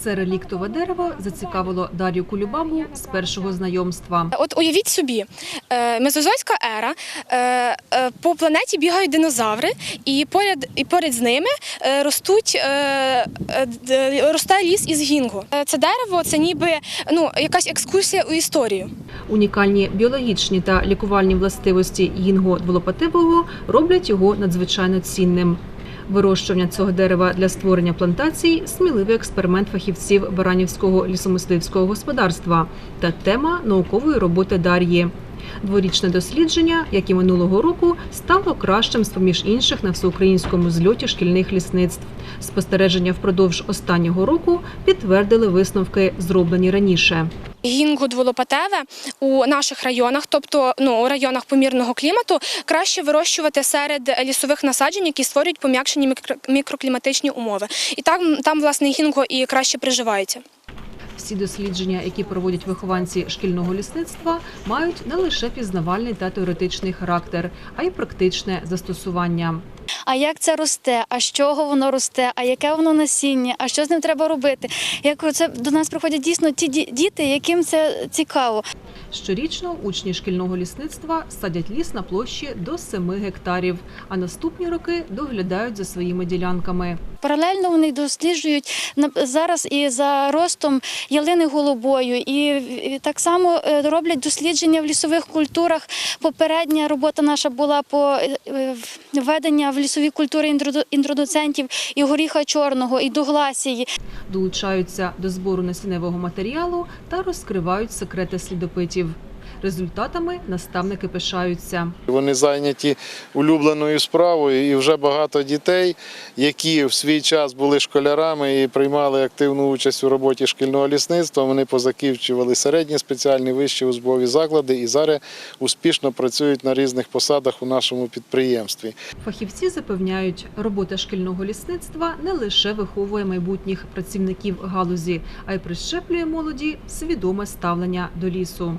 Це реліктове дерево зацікавило Дар'ю Кулюбабу з першого знайомства. От уявіть собі, е, мезозойська ера, е, е, по планеті бігають динозаври, і поряд, і поряд з ними ростуть, росте ліс із гінго. Е, Це дерево, це ніби ну, якась екскурсія у історію. Унікальні біологічні та лікувальні властивості гінго дволопатевого роблять його надзвичайно цінним. Вирощування цього дерева для створення плантацій сміливий експеримент фахівців Баранівського лісомисливського господарства та тема наукової роботи Дар'ї. Дворічне дослідження, як і минулого року, стало кращим з поміж інших на всеукраїнському зльоті шкільних лісництв. Спостереження впродовж останнього року підтвердили висновки, зроблені раніше. Гінго дволопатеве у наших районах, тобто ну, у районах помірного клімату, краще вирощувати серед лісових насаджень, які створюють пом'якшені мікро- мікрокліматичні умови. І там, там власне гінго і краще приживається. Всі дослідження, які проводять вихованці шкільного лісництва, мають не лише пізнавальний та теоретичний характер, а й практичне застосування. А як це росте, а з чого воно росте, а яке воно насіння, а що з ним треба робити. Як це до нас приходять дійсно ті діти, яким це цікаво. Щорічно учні шкільного лісництва садять ліс на площі до 7 гектарів, а наступні роки доглядають за своїми ділянками. Паралельно вони досліджують зараз і за ростом ялини голубою, і, так само е, роблять дослідження в лісових культурах. Попередня робота наша була по е, введення в лісові культури інтроду- інтродуцентів і горіха чорного, і дугласії. долучаються до збору насінневого матеріалу та розкривають секрети слідопитів. Результатами наставники пишаються. Вони зайняті улюбленою справою, і вже багато дітей, які в свій час були школярами і приймали активну участь у роботі шкільного лісництва. Вони позакінчували середні спеціальні вищі учбові заклади і зараз успішно працюють на різних посадах у нашому підприємстві. Фахівці запевняють, робота шкільного лісництва не лише виховує майбутніх працівників галузі, а й прищеплює молоді свідоме ставлення до лісу.